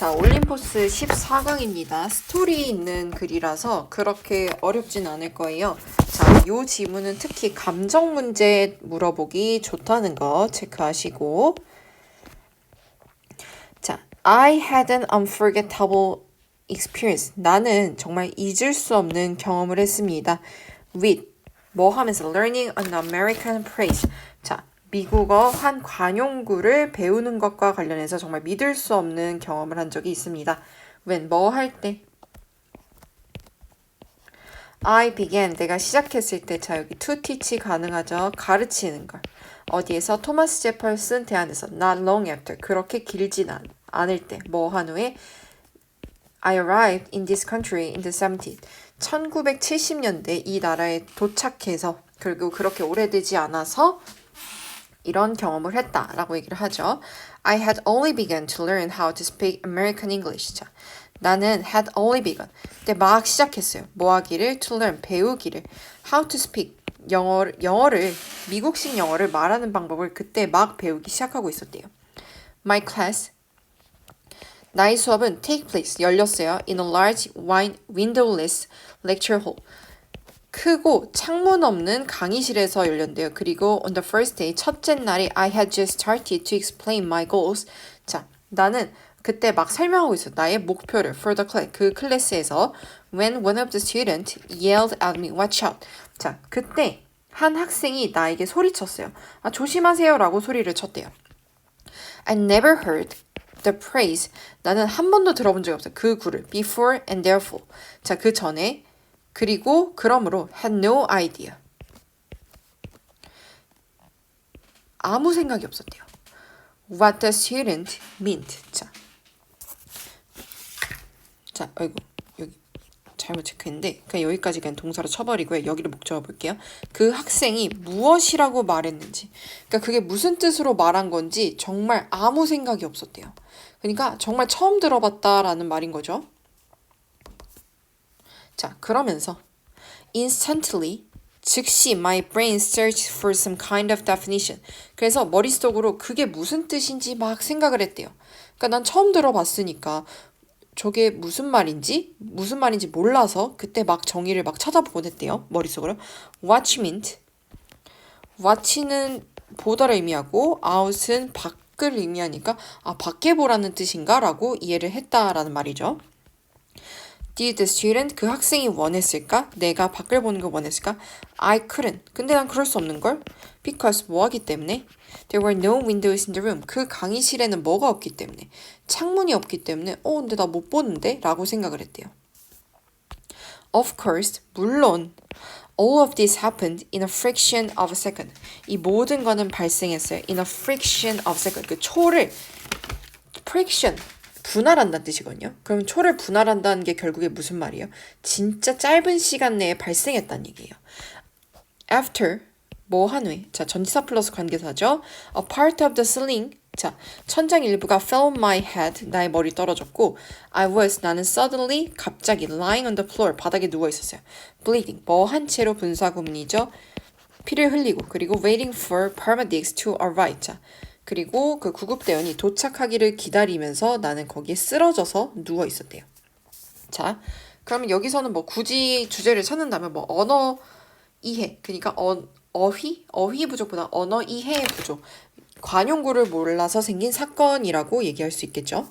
자, 올림포스 14강입니다. 스토리 있는 글이라서 그렇게 어렵진 않을 거예요. 자, 요 지문은 특히 감정 문제 물어보기 좋다는 거 체크하시고. 자, I had an unforgettable experience. 나는 정말 잊을 수 없는 경험을 했습니다. with 뭐 하면서 learning an American phrase. 자, 미국어 한 관용구를 배우는 것과 관련해서 정말 믿을 수 없는 경험을 한 적이 있습니다. when 뭐 할 때? I began 내가 시작했을 때 자 여기 to teach 가능하죠. 가르치는 걸. 어디에서 토마스 제펄슨 대안에서 not long after 그렇게 길진 않, 않을 때 뭐 한 후에 I arrived in this country in the 70s. 1970년대 이 나라에 도착해서 그리고 그렇게 오래되지 않아서 이런 경험을 했다라고 얘기를 하죠. I had only begun to learn how to speak American English. 자, 나는 had only begun. 그때 막 시작했어요. 뭐 하기를 to learn 배우기를 how to speak 영어 영어를 미국식 영어를 말하는 방법을 그때 막 배우기 시작하고 있었대요. My class 나의 수업은 take place 열렸어요. in a large windowless lecture hall. 크고 창문 없는 강의실에서 열렸대요. 그리고 on the first day 첫째 날에 I had just started to explain my goals. 자, 나는 그때 막 설명하고 있어. 나의 목표를 for the class 그 클래스에서 when one of the students yelled at me, watch out. 자, 그때 한 학생이 나에게 소리쳤어요. 아, 조심하세요라고 소리를 쳤대요. I never heard the praise. 나는 한 번도 들어본 적이 없어요. 그 구를 before and therefore. 자, 그 전에 그리고 그러므로 had no idea. 아무 생각이 없었대요. What the student meant. 자, 자, 아이고 여기 잘못 체크했는데 그냥 여기까지 그냥 동사로 쳐버리고요. 여기를 목적어 볼게요. 그 학생이 무엇이라고 말했는지, 그러니까 그게 무슨 뜻으로 말한 건지 정말 아무 생각이 없었대요. 그러니까 정말 처음 들어봤다라는 말인 거죠. 자, 그러면서 instantly 즉시 my brain searched for some kind of definition. 그래서 머릿속으로 그게 무슨 뜻인지 막 생각을 했대요. 그러니까 난 처음 들어봤으니까 저게 무슨 말인지 무슨 말인지 몰라서 그때 막 정의를 막 찾아보곤 했대요. 머릿속으로. watch meant watch는 보다를 의미하고 out은 밖을 의미하니까 아 밖에 보라는 뜻인가라고 이해를 했다라는 말이죠. Did the student 그 학생이 원했을까? 내가 밖을 보는 걸 원했을까? I couldn't. 근데 난 그럴 수 없는 걸. Because 뭐하기 때문에? There were no windows in the room. 그 강의실에는 뭐가 없기 때문에. 창문이 없기 때문에 어 근데 나 못 보는데? 라고 생각을 했대요. Of course, 물론 all of this happened in a fraction of a second. 이 모든 거는 발생했어요. in a fraction of a second. 그 초를 fraction 분할한다는 뜻이거든요. 그럼 초를 분할한다는 게 결국에 무슨 말이에요? 진짜 짧은 시간 내에 발생했다는 얘기예요. After 뭐 한 후에 자 전치사 플러스 관계사죠. A part of the ceiling 자 천장 일부가 fell on my head 나의 머리 떨어졌고 I was 나는 suddenly 갑자기 lying on the floor 바닥에 누워 있었어요. bleeding 뭐 한 채로 분사 구문이죠. 피를 흘리고 그리고 waiting for paramedics to arrive 자 그리고 그 구급대원이 도착하기를 기다리면서 나는 거기에 쓰러져서 누워 있었대요. 자, 그러면 여기서는 뭐 굳이 주제를 찾는다면 뭐 언어 이해, 그러니까 어, 어휘? 어휘 부족보다 언어 이해 부족. 관용구를 몰라서 생긴 사건이라고 얘기할 수 있겠죠.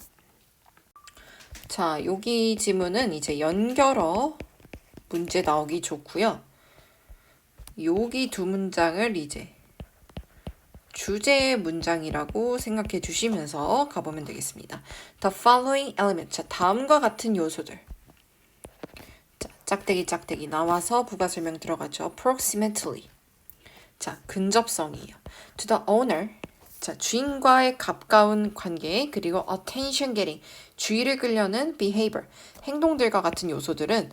자, 여기 지문은 이제 연결어 문제 나오기 좋고요. 여기 두 문장을 이제 주제 문장이라고 생각해 주시면서 가보면 되겠습니다. The following element. 자, 다음과 같은 요소들. 자, 짝대기 짝대기 나와서 부가 설명 들어가죠. approximately. 자, 근접성이에요. To the owner. 자, 주인과의 가까운 관계, 그리고 attention getting, 주의를 끌려는 behavior, 행동들과 같은 요소들은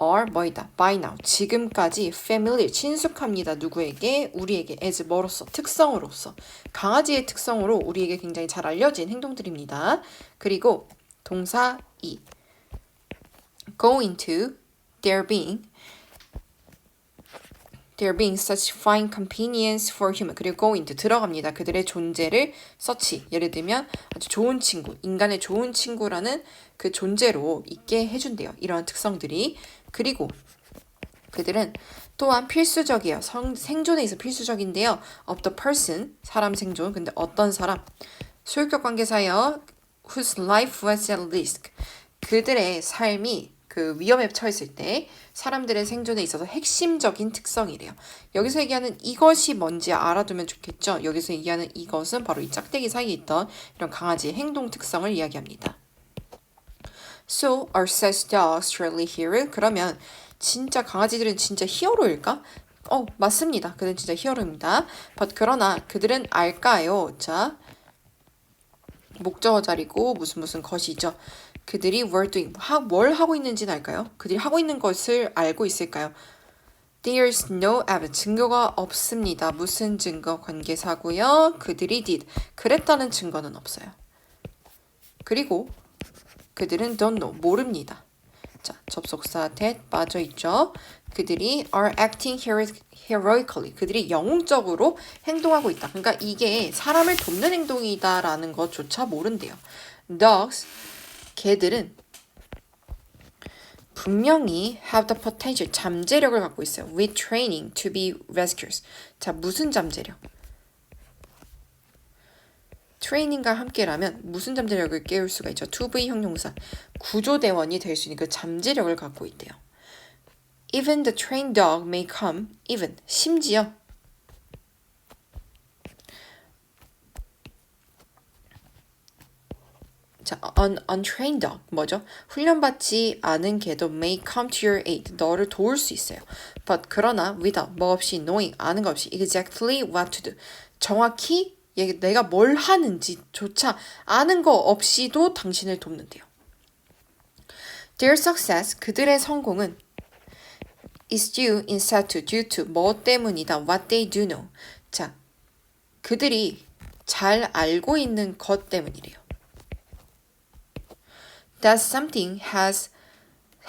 are 뭐이다. by now. 지금까지 familiar. 친숙합니다. 누구에게? 우리에게 as 뭐로서? 특성으로서. 강아지의 특성으로 우리에게 굉장히 잘 알려진 행동들입니다. 그리고 동사 이. go into, there being. They're being such fine companions for human. 그리고 go into 들어갑니다. 그들의 존재를 such. 예를 들면 아주 좋은 친구, 인간의 좋은 친구라는 그 존재로 있게 해준대요. 이런 특성들이. 그리고 그들은 또한 필수적이에요. 성, 생존에 있어 필수적인데요. of the person, 사람 생존. 근데 어떤 사람? 소유격 관계사예요. whose life was at risk. 그들의 삶이 그 위험에 처했을 때 사람들의 생존에 있어서 핵심적인 특성이래요. 여기서 얘기하는 이것이 뭔지 알아두면 좋겠죠. 여기서 얘기하는 이것은 바로 이 짝대기 사이에 있던 이런 강아지의 행동 특성을 이야기합니다. So are such dogs truly hero? 그러면 진짜 강아지들은 진짜 히어로일까? 어, 맞습니다. 그들은 진짜 히어로입니다. But 그러나 그들은 알까요? 자, 목적어 자리고 무슨 무슨 것이죠. 그들이 were doing, 하, 뭘 하고 있는지는 알까요? 그들이 하고 있는 것을 알고 있을까요? There's no evidence. 증거가 없습니다. 무슨 증거? 관계사고요. 그들이 did. 그랬다는 증거는 없어요. 그리고 그들은 don't know. 모릅니다. 자, 접속사 that 빠져 있죠. 그들이 are acting hero, heroically. 그들이 영웅적으로 행동하고 있다. 그러니까 이게 사람을 돕는 행동이다라는 것조차 모른대요. Dogs, 개들은 분명히 have the potential, 잠재력을 갖고 있어요. With training to be rescuers. 자, 무슨 잠재력? 트레이닝과 함께라면 무슨 잠재력을 깨울 수가 있죠? 2V 형용사. 구조대원이 될 수 있는 그 잠재력을 갖고 있대요. Even the trained dog may come, even, 심지어 자, un, untrained dog 뭐죠? 훈련받지 않은 개도 may come to your aid. 너를 도울 수 있어요. But 그러나 without 뭐 없이 knowing 아는 것 없이 exactly what to do. 정확히 얘- 내가 뭘 하는지조차 아는 거 없이도 당신을 돕는데요. Their success 그들의 성공은 is due instead to due to 뭐 때문이다. What they do know. 자, 그들이 잘 알고 있는 것 때문이래요. That something has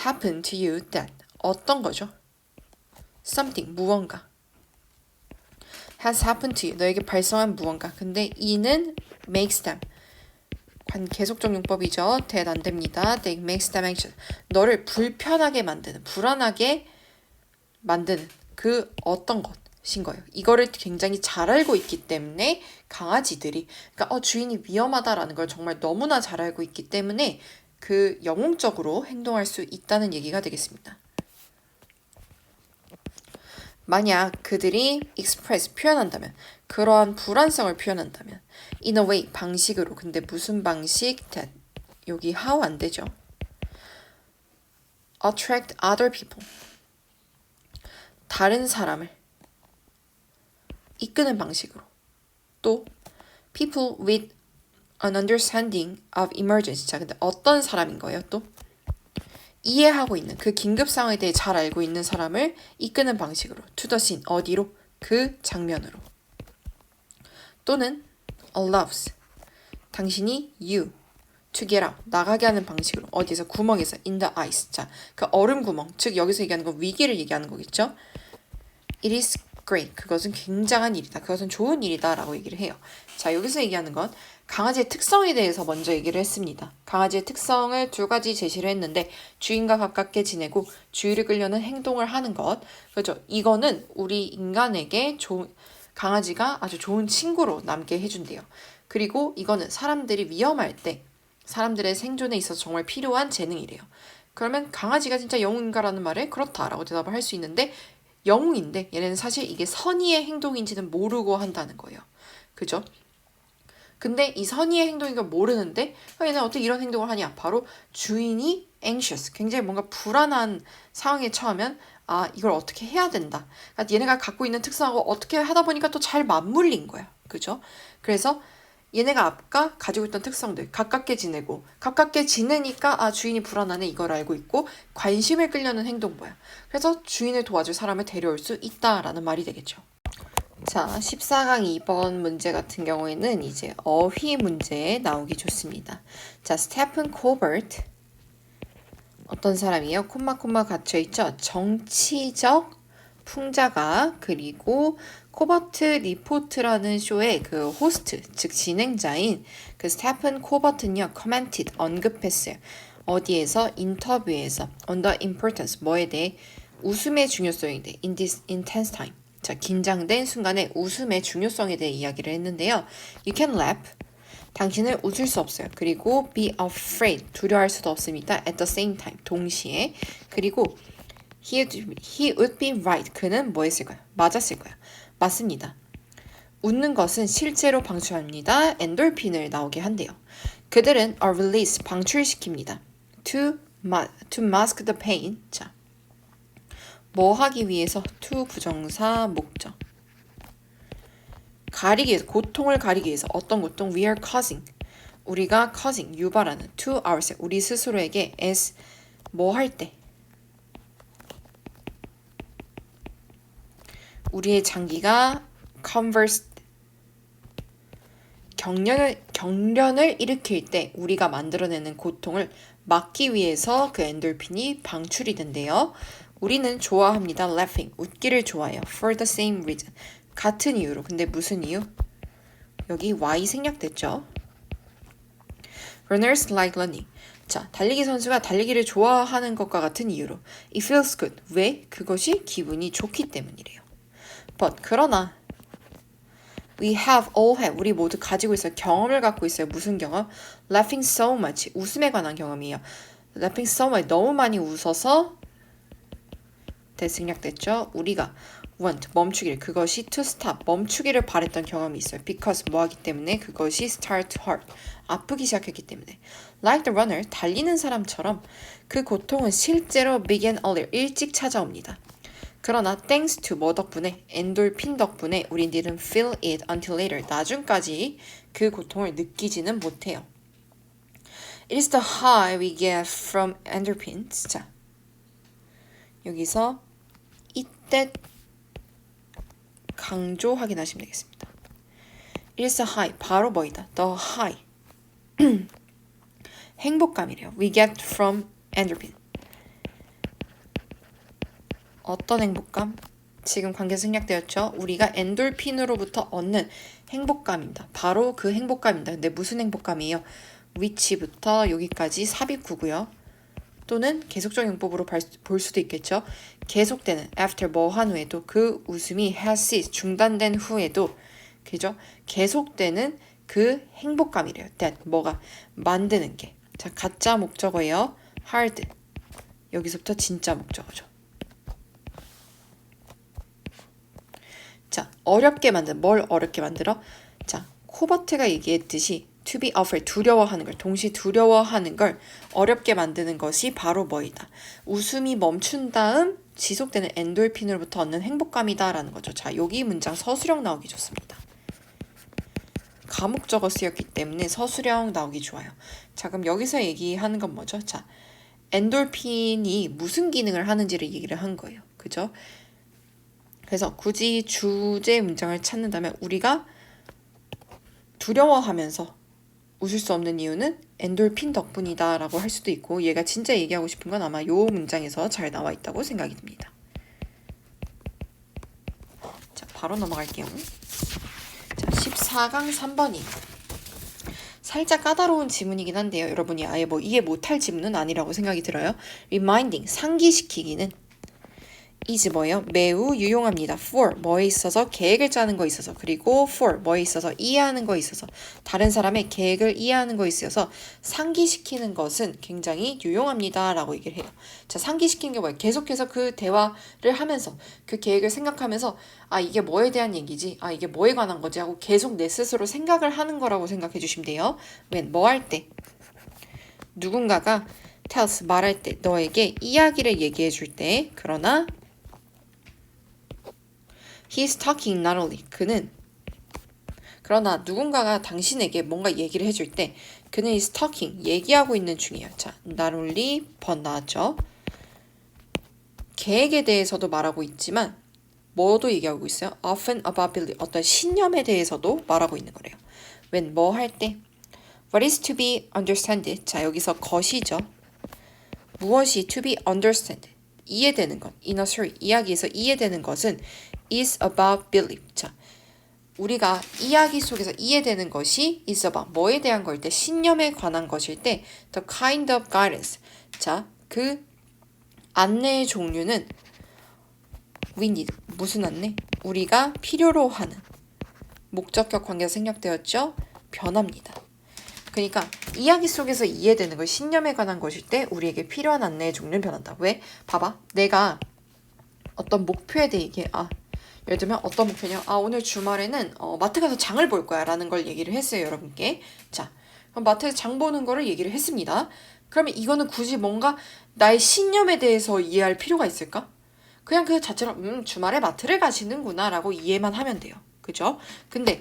happened to you that 어떤 거죠? Something 무언가 has happened to you 너에게 발생한 무언가 근데 이는 makes them 관 계속적 용법이죠. that 안 됩니다. that makes them anxious 너를 불편하게 만드는 불안하게 만드는 그 어떤 것인 거예요. 이거를 굉장히 잘 알고 있기 때문에 강아지들이 그러니까 어 주인이 위험하다라는 걸 정말 너무나 잘 알고 있기 때문에 그 영웅적으로 행동할 수 있다는 얘기가 되겠습니다. 만약 그들이 express 표현한다면 그러한 불안성을 표현한다면 in a way 방식으로 근데 무슨 방식 that 여기 how 안 되죠. attract other people 다른 사람을 이끄는 방식으로 또 people with an understanding of emergency 자 근데 어떤 사람인 거예요 또 이해하고 있는 그 긴급 상황에 대해 잘 알고 있는 사람을 이끄는 방식으로 scene 어디로? 그 장면으로. 또는 allows 당신이 you to get out 나가게 하는 방식으로 어디서? 구멍에서 in the ice. 자그 얼음 구멍 즉 여기서 얘기하는 건 위기를 얘기하는 거겠죠? It is great 그것은 굉장한 일이다 그것은 좋은 일이다 라고 얘기를 해요 자 여기서 얘기하는 건 강아지의 특성에 대해서 먼저 얘기를 했습니다. 강아지의 특성을 두 가지 제시를 했는데 주인과 가깝게 지내고 주의를 끌려는 행동을 하는 것. 그렇죠. 이거는 우리 인간에게 좋은 강아지가 아주 좋은 친구로 남게 해준대요. 그리고 이거는 사람들이 위험할 때 사람들의 생존에 있어서 정말 필요한 재능이래요. 그러면 강아지가 진짜 영웅인가라는 말에 그렇다라고 대답을 할 수 있는데 영웅인데 얘네는 사실 이게 선의의 행동인지는 모르고 한다는 거예요. 그죠? 근데 이 선의의 행동인 걸 모르는데 아, 얘는 어떻게 이런 행동을 하냐? 바로 주인이 anxious, 굉장히 뭔가 불안한 상황에 처하면 아 이걸 어떻게 해야 된다. 그러니까 얘네가 갖고 있는 특성하고 어떻게 하다 보니까 또 잘 맞물린 거야, 그죠? 그래서 얘네가 아까 가지고 있던 특성들 가깝게 지내고 가깝게 지내니까 아 주인이 불안하네 이걸 알고 있고 관심을 끌려는 행동 뭐야. 그래서 주인을 도와줄 사람을 데려올 수 있다라는 말이 되겠죠. 자, 14강 2번 문제 같은 경우에는 이제 어휘 문제 나오기 좋습니다. 자, 스테픈 코버트 어떤 사람이에요? 콤마 콤마 갇혀 있죠. 정치적 풍자가 그리고 코버트 리포트라는 쇼의 그 호스트 즉 진행자인 그 스테픈 코버트는요 commented 언급했어요. 어디에서 인터뷰에서 on the importance 뭐에 대해 웃음의 중요성에 대해 in this intense time 자 긴장된 순간에 웃음의 중요성에 대해 이야기를 했는데요. You can laugh 당신은 웃을 수 없어요. 그리고 be afraid 두려워할 수도 없습니다. at the same time 동시에 그리고 he, he would be right 그는 뭐 했을 거야? 맞았을 거야. 맞습니다. 웃는 것은 실제로 방출합니다. 엔돌핀을 나오게 한대요. 그들은 are release 방출시킵니다. to, ma, to mask the pain. 자, 뭐 하기 위해서 to 부정사 목적. 가리기 위해서 고통을 가리기 위해서 어떤 고통 we are causing 우리가 causing 유발하는 to ourselves 우리 스스로에게 as 뭐 할 때 우리의 장기가 converse 경련을 경련을 일으킬 때 우리가 만들어내는 고통을 막기 위해서 그 엔돌핀이 방출이 된대요. 우리는 좋아합니다. laughing 웃기를 좋아해요. for the same reason 같은 이유로. 근데 무슨 이유? 여기 Y 생략됐죠. Runners like running. 자, 달리기 선수가 달리기를 좋아하는 것과 같은 이유로. It feels good. 왜? 그것이 기분이 좋기 때문이래요. But 그러나 We have all had. 우리 모두 가지고 있어요. 경험을 갖고 있어요. 무슨 경험? Laughing so much. 웃음에 관한 경험이에요. Laughing so much. 너무 많이 웃어서 대승략됐죠. 우리가 want 멈추기를 그것이 to stop 멈추기를 바랬던 경험이 있어요. because 뭐하기 때문에 그것이 start hurt 아프기 시작했기 때문에 like the runner 달리는 사람처럼 그 고통은 실제로 began earlier 일찍 찾아옵니다. 그러나 thanks to 뭐 덕분에 엔돌핀 덕분에 우린 didn't feel it until later 나중까지 그 고통을 느끼지는 못해요. It is the high we get from endorphins. 자, 여기서 이때 강조 확인하시면 되겠습니다. It is the high. 바로 뭐이다. The high. 행복감이래요. We get from endorphin. 어떤 행복감? 지금 관계 생략되었죠. 우리가 엔돌핀으로부터 얻는 행복감입니다. 바로 그 행복감입니다. 근데 무슨 행복감이에요? 위치부터 여기까지 삽입구고요. 또는 계속적 용법으로 볼 수도 있겠죠. 계속되는 after 뭐 한 후에도 그 웃음이 has ceased 중단된 후에도 그죠? 계속되는 그 행복감이래요. that 뭐가 만드는 게. 자, 가짜 목적어예요. hard. 여기서부터 진짜 목적어죠. 자, 어렵게 만든 뭘 어렵게 만들어? 자, 코버트가 얘기했듯이 to be afraid 두려워하는 걸 동시에 두려워하는 걸 어렵게 만드는 것이 바로 뭐이다. 웃음이 멈춘 다음 지속되는 엔돌핀으로부터 얻는 행복감이다라는 거죠. 자, 여기 문장 서술형 나오기 좋습니다. 가목적어 쓰였기 때문에 서술형 나오기 좋아요. 자, 그럼 여기서 얘기하는 건 뭐죠? 자, 엔돌핀이 무슨 기능을 하는지를 얘기를 한 거예요. 그죠? 그래서 굳이 주제 문장을 찾는다면 우리가 두려워하면서 웃을 수 없는 이유는 엔돌핀 덕분이다 라고 할 수도 있고 얘가 진짜 얘기하고 싶은 건 아마 요 문장에서 잘 나와 있다고 생각이 듭니다. 자, 바로 넘어갈게요. 자, 14강 3번이 살짝 까다로운 지문이긴 한데요. 여러분이 아예 뭐 이해 못할 지문은 아니라고 생각이 들어요. reminding, 상기시키기는 is 뭐예요? 매우 유용합니다. for 뭐에 있어서 계획을 짜는 거 있어서 그리고 for 뭐에 있어서 이해하는 거 있어서 다른 사람의 계획을 이해하는 거 있어서 상기시키는 것은 굉장히 유용합니다. 라고 얘기를 해요. 자, 상기시키는 게 뭐예요? 계속해서 그 대화를 하면서 그 계획을 생각하면서 아, 이게 뭐에 대한 얘기지? 아, 이게 뭐에 관한 거지? 하고 계속 내 스스로 생각을 하는 거라고 생각해 주시면 돼요. when 뭐 할 때? 누군가가 tells 말할 때 너에게 이야기를 얘기해 줄 때 그러나 He's talking not only. 그는 그러나 누군가가 당신에게 뭔가 얘기를 해줄 때 그는 is talking. 얘기하고 있는 중이에요. 자, not only but 나왔죠. 계획에 대해서도 말하고 있지만 뭐도 얘기하고 있어요? often about belief. 어떤 신념에 대해서도 말하고 있는 거래요. when 뭐 할 때? What is to be understood? 자, 여기서 것이죠. 무엇이 to be understood? 이해되는 것, in a story, 이야기에서 이해되는 것은 is about belief. 자, 우리가 이야기 속에서 이해되는 것이 is about 뭐에 대한 거일 때, 신념에 관한 것일 때, the kind of guidance. 자, 그 안내의 종류는 we need. 무슨 안내? 우리가 필요로 하는 목적격 관계가 생략되었죠? 변합니다. 그러니까 이야기 속에서 이해되는 것, 신념에 관한 것일 때 우리에게 필요한 안내의 종류는 변한다. 왜? 봐봐. 내가 어떤 목표에 대해. 아, 예를 들면 어떤 목표냐? 아, 오늘 주말에는 어, 마트 가서 장을 볼 거야. 라는 걸 얘기를 했어요, 여러분께. 자, 그럼 마트에서 장 보는 거를 얘기를 했습니다. 그러면 이거는 굳이 뭔가 나의 신념에 대해서 이해할 필요가 있을까? 그냥 그 자체로, 음, 주말에 마트를 가시는구나. 라고 이해만 하면 돼요. 그죠? 근데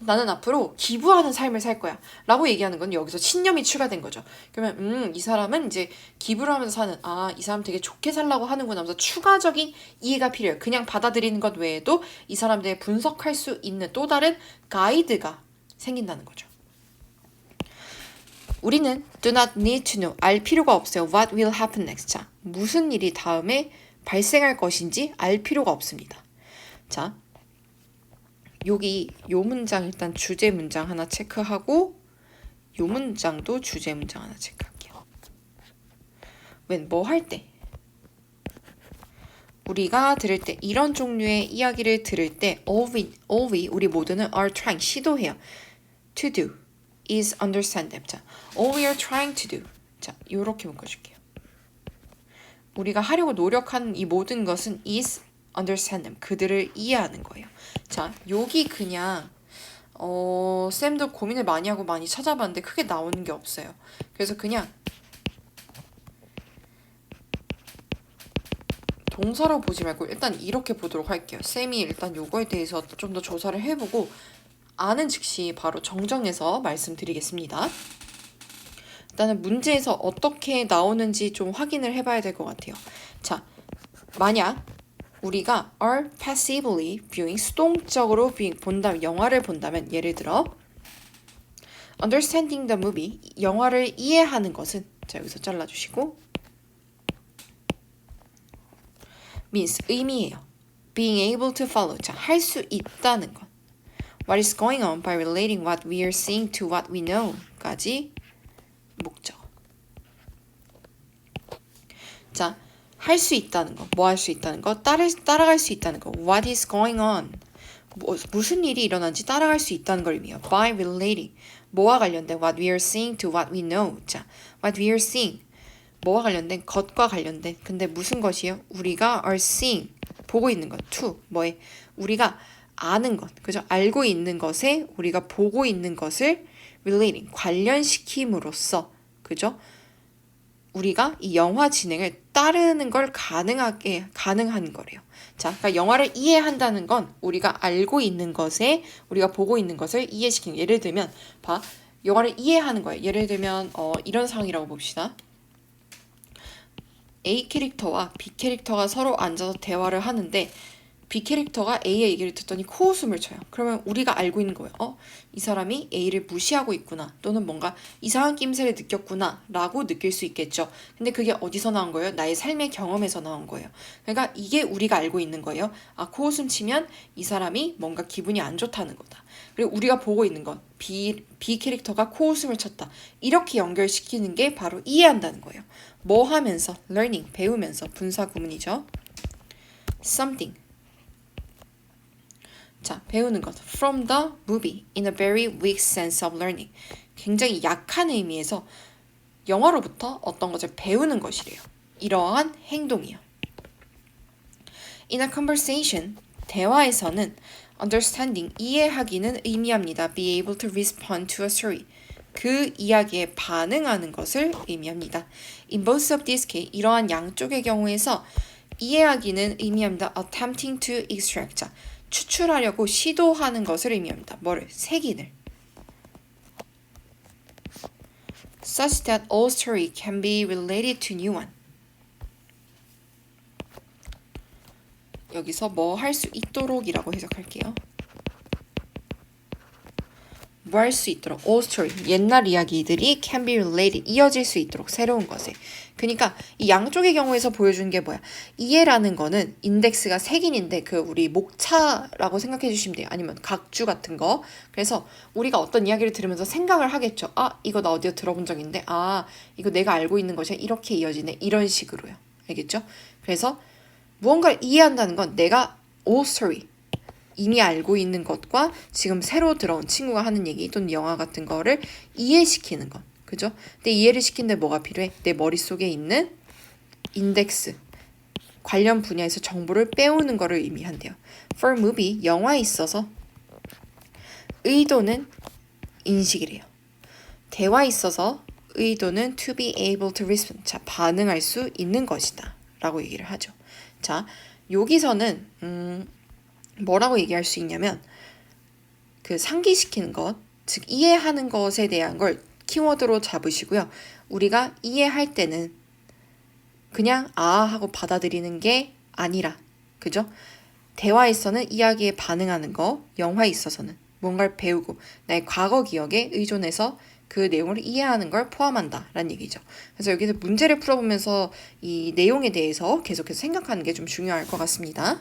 나는 앞으로 기부하는 삶을 살 거야. 라고 얘기하는 건 여기서 신념이 추가된 거죠. 그러면, 음, 이 사람은 이제 기부를 하면서 사는, 아, 이 사람 되게 좋게 살라고 하는구나 하면서 추가적인 이해가 필요해요. 그냥 받아들이는 것 외에도 이 사람들의 분석할 수 있는 또 다른 가이드가 생긴다는 거죠. 우리는 do not need to know. 알 필요가 없어요. What will happen next? 자, 무슨 일이 다음에 발생할 것인지 알 필요가 없습니다. 자, 여기 요 문장 일단 주제 문장 하나 체크하고 요 문장도 주제 문장 하나 체크할게요. 웬 뭐 할 때? 우리가 들을 때 이런 종류의 이야기를 들을 때 all we, all we 우리 모두는 are trying 시도해요. to do is understand. 자, all we are trying to do. 자, 요렇게 묶어 줄게요. 우리가 하려고 노력하는 이 모든 것은 is understand them. 그들을 이해하는 거예요. 자, 여기 그냥 어, 쌤도 고민을 많이 하고 많이 찾아봤는데 크게 나오는 게 없어요. 그래서 그냥 동사로 보지 말고 일단 이렇게 보도록 할게요. 쌤이 일단 요거에 대해서 좀 더 조사를 해보고 아는 즉시 바로 정정해서 말씀드리겠습니다. 일단은 문제에서 어떻게 나오는지 좀 확인을 해봐야 될 것 같아요. 자, 만약 우리가 are passively viewing 수동적으로 viewing 본다 영화를 본다면 예를 들어 understanding the movie 영화를 이해하는 것은 자 여기서 잘라주시고 means 의미예요. being able to follow 자 할 수 있다는 것 what is going on by relating what we are seeing to what we know까지 목적 자 할 수 있다는 거, 뭐 할 수 있다는 거, 따라, 따라갈 수 있다는 거, what is going on, 뭐, 무슨 일이 일어난지 따라갈 수 있다는 걸 의미해요. by relating, 뭐와 관련된 what we are seeing to what we know. 자, what we are seeing, 뭐와 관련된 것과 관련된, 근데 무슨 것이요? 우리가 are seeing, 보고 있는 것, to, 뭐에, 우리가 아는 것, 그죠? 알고 있는 것에 우리가 보고 있는 것을 relating, 관련시킴으로써, 그죠? 우리가 이 영화 진행을 따르는 걸 가능하게 가능한 거래요. 자, 그러니까 영화를 이해한다는 건 우리가 알고 있는 것에 우리가 보고 있는 것을 이해시키는. 예를 들면, 봐, 영화를 이해하는 거예요. 예를 들면 어, 이런 상황이라고 봅시다. A 캐릭터와 B 캐릭터가 서로 앉아서 대화를 하는데 B 캐릭터가 A의 얘기를 듣더니 코웃음을 쳐요. 그러면 우리가 알고 있는 거예요. 어? 이 사람이 A를 무시하고 있구나. 또는 뭔가 이상한 낌새를 느꼈구나. 라고 느낄 수 있겠죠. 근데 그게 어디서 나온 거예요? 나의 삶의 경험에서 나온 거예요. 그러니까 이게 우리가 알고 있는 거예요. 아, 코웃음 치면 이 사람이 뭔가 기분이 안 좋다는 거다. 그리고 우리가 보고 있는 건 B, B 캐릭터가 코웃음을 쳤다. 이렇게 연결시키는 게 바로 이해한다는 거예요. 뭐 하면서? learning, 배우면서. 분사 구문이죠. something. 자, 배우는 것. From the movie in a very weak sense of learning. 굉장히 약한 의미에서 영화로부터 어떤 것을 배우는 것이래요. 이러한 행동이요. In a conversation, 대화에서는 understanding, 이해하기는 의미합니다. Be able to respond to a story. 그 이야기에 반응하는 것을 의미합니다. In both of these case, 이러한 양쪽의 경우에서 이해하기는 의미합니다. attempting to extract. 자, 추출하려고 시도하는 것을 의미합니다. 뭐를? 색인을. such that all story can be related to new one. 여기서 뭐 할 수 있도록이라고 해석할게요. 뭐 할 수 있도록 old story 옛날 이야기들이 can be related 이어질 수 있도록 새로운 것에 그러니까 이 양쪽의 경우에서 보여주는 게 뭐야? 이해라는 거는 인덱스가 색인인데 그 우리 목차라고 생각해 주시면 돼요. 아니면 각주 같은 거. 그래서 우리가 어떤 이야기를 들으면서 생각을 하겠죠. 아 이거 나 어디서 들어본 적 있는데? 아 이거 내가 알고 있는 것이 이렇게 이어지네. 이런 식으로요. 알겠죠? 그래서 무언가를 이해한다는 건 내가 old story 이미 알고 있는 것과 지금 새로 들어온 친구가 하는 얘기 또는 영화 같은 거를 이해시키는 것. 그죠? 근데 이해를 시키는데 뭐가 필요해? 내 머릿속에 있는 인덱스. 관련 분야에서 정보를 빼오는 거를 의미한대요. For movie, 영화에 있어서 의도는 인식이래요. 대화에 있어서 의도는 to be able to respond. 자, 반응할 수 있는 것이다. 라고 얘기를 하죠. 자, 여기서는, 음, 뭐라고 얘기할 수 있냐면 그 상기시키는 것, 즉 이해하는 것에 대한 걸 키워드로 잡으시고요. 우리가 이해할 때는 그냥 아 하고 받아들이는 게 아니라 그죠? 대화에서는 이야기에 반응하는 거, 영화에 있어서는 뭔가를 배우고 나의 과거 기억에 의존해서 그 내용을 이해하는 걸 포함한다라는 얘기죠. 그래서 여기서 문제를 풀어보면서 이 내용에 대해서 계속해서 생각하는 게 좀 중요할 것 같습니다.